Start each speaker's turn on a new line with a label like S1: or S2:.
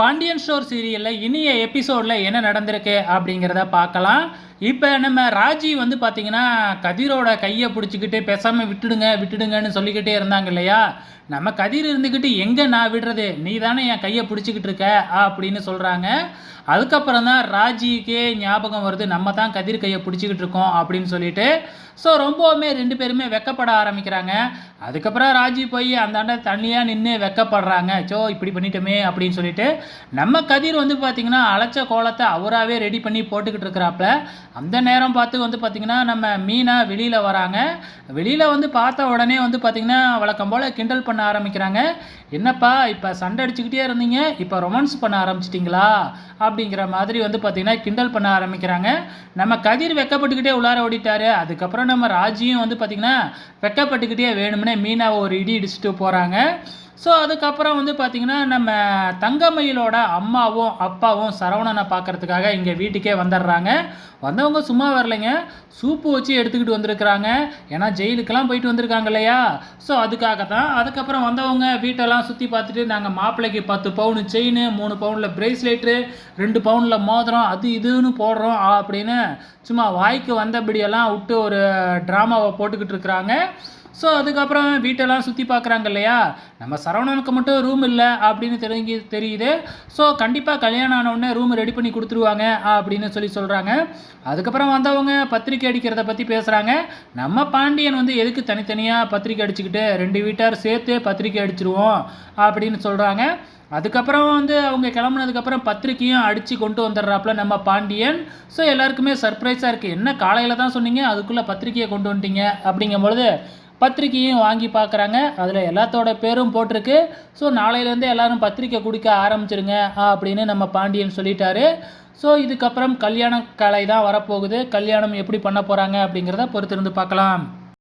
S1: Pandian store சீரியலில் இனிய எபிசோடில் என்ன நடந்திருக்கு அப்படிங்கிறத பார்க்கலாம். இப்போ நம்ம ராஜி வந்து பார்த்தீங்கன்னா கதிரோட கையை பிடிச்சிக்கிட்டு பேசாமல் விட்டுடுங்க விட்டுடுங்கன்னு சொல்லிக்கிட்டே இருந்தாங்க இல்லையா? நம்ம கதிர் இருந்துக்கிட்டு எங்கே நான் விடுறது? நீ தானே என் கையை பிடிச்சிக்கிட்டு இருக்க? அப்படின்னு சொல்கிறாங்க அதுக்கப்புறம் தான் ராஜிக்கே ஞாபகம் வருது நம்ம தான் கதிர் கையை பிடிச்சிக்கிட்டு இருக்கோம் அப்படின்னு சொல்லிட்டு. ஸோ ரொம்பவுமே ரெண்டு பேருமே வெக்கப்பட ஆரம்பிக்கிறாங்க. அதுக்கப்புறம் ராஜி போய் அந்தாண்ட தனியாக நின்று வெக்கப்படுறாங்க. சோ இப்படி பண்ணிட்டோமே அப்படின்னு சொல்லிட்டு. நம்ம கதிர் வந்து பார்த்திங்கன்னா அழைச்ச கோலத்தை அவராகவே ரெடி பண்ணி போட்டுக்கிட்டு இருக்கிறாப்புல. அந்த நேரம் பார்த்து வந்து பார்த்திங்கன்னா நம்ம மீனா வெளியில் வராங்க. வெளியில் வந்து பார்த்த உடனே வந்து பார்த்திங்கன்னா வழக்கம் போல் கிண்டல் பண்ண ஆரம்பிக்கிறாங்க. என்னப்பா இப்போ சண்டை அடிச்சுக்கிட்டே இருந்தீங்க. இப்போ ரொமான்ஸ் பண்ண ஆரம்பிச்சிட்டிங்களா? அப்படிங்கிற மாதிரி வந்து பார்த்திங்கன்னா கிண்டல் பண்ண ஆரம்பிக்கிறாங்க. நம்ம கதிர் வெக்கப்பட்டுக்கிட்டே உள்ளார ஓடிட்டாரு. அதுக்கப்புறம் நம்ம ராஜியும் வந்து பார்த்திங்கன்னா வெக்கப்பட்டுக்கிட்டே வேணும்னே மீனாவை ஒரு இடி இடிச்சுட்டு போகிறாங்க ஸோ அதுக்கப்புறம் வந்து பார்த்திங்கன்னா நம்ம தங்கமயிலோட அம்மாவும் அப்பாவும் சரவணனை பார்க்கறதுக்காக இங்கே வீட்டுக்கே வந்துடுறாங்க வந்தவங்க சும்மா வரலைங்க. சூப்பு வச்சு எடுத்துக்கிட்டு வந்திருக்கிறாங்க. ஏன்னா ஜெயிலுக்கெல்லாம் போயிட்டு வந்திருக்காங்க இல்லையா? ஸோ அதுக்காக தான் அதுக்கப்புறம் வந்தவங்க வீட்டெல்லாம் சுற்றி பார்த்துட்டு நாங்கள் மாப்பிள்ளைக்கு பத்து பவுனு செயின் மூணு பவுனில் பிரேஸ்லெட்டு ரெண்டு பவுனில் மோதிரம் அது இதுன்னு போடுறோம் அப்படின்னு சும்மா வாய்க்கு வந்தபடியெல்லாம் விட்டு ஒரு ட்ராமாவை போட்டுக்கிட்டு இருக்கிறாங்க. ஸோ அதுக்கப்புறம் வீட்டெல்லாம் சுற்றி பார்க்குறாங்க இல்லையா? நம்ம சரவணனுக்கு மட்டும் ரூம் இல்லை அப்படின்னு தெரிஞ்சு தெரியுது. ஸோ கண்டிப்பாக கல்யாணம் ஆனவுடனே ரூம் ரெடி பண்ணி கொடுத்துருவாங்க அப்படின்னு சொல்லி சொல்கிறாங்க அதுக்கப்புறம் வந்தவங்க பத்திரிக்கை அடிக்கிறத பற்றி பேசுகிறாங்க நம்ம பாண்டியன் வந்து எதுக்கு தனித்தனியாக பத்திரிக்கை அடிச்சுக்கிட்டு ரெண்டு வீட்டார் சேர்த்து பத்திரிக்கை அடிச்சிருவோம் அப்படின்னு சொல்கிறாங்க அதுக்கப்புறம் வந்து அவங்க கிளம்புனதுக்கப்புறம் பத்திரிக்கையும் அடித்து கொண்டு வந்துடுறாப்புல நம்ம பாண்டியன். ஸோ எல்லாருக்குமே சர்ப்ரைஸாக இருக்குது என்ன காலையில் தான் சொன்னீங்க? அதுக்குள்ளே பத்திரிக்கையை கொண்டு வந்துட்டீங்க அப்படிங்கும்பொழுது பத்திரிக்கையும் வாங்கி பார்க்குறாங்க. அதில் எல்லாத்தோட பேரும் போட்டிருக்கு. ஸோ நாளையிலேருந்து எல்லோரும் பத்திரிக்கை கொடுக்க ஆரம்பிச்சிருங்க அப்படின்னு நம்ம பாண்டியன் சொல்லிட்டாரு. ஸோ இதுக்கப்புறம் கல்யாண கலை தான் வரப்போகுது. கல்யாணம் எப்படி பண்ண போகிறாங்க அப்படிங்கிறத பொறுத்திருந்து பார்க்கலாம்.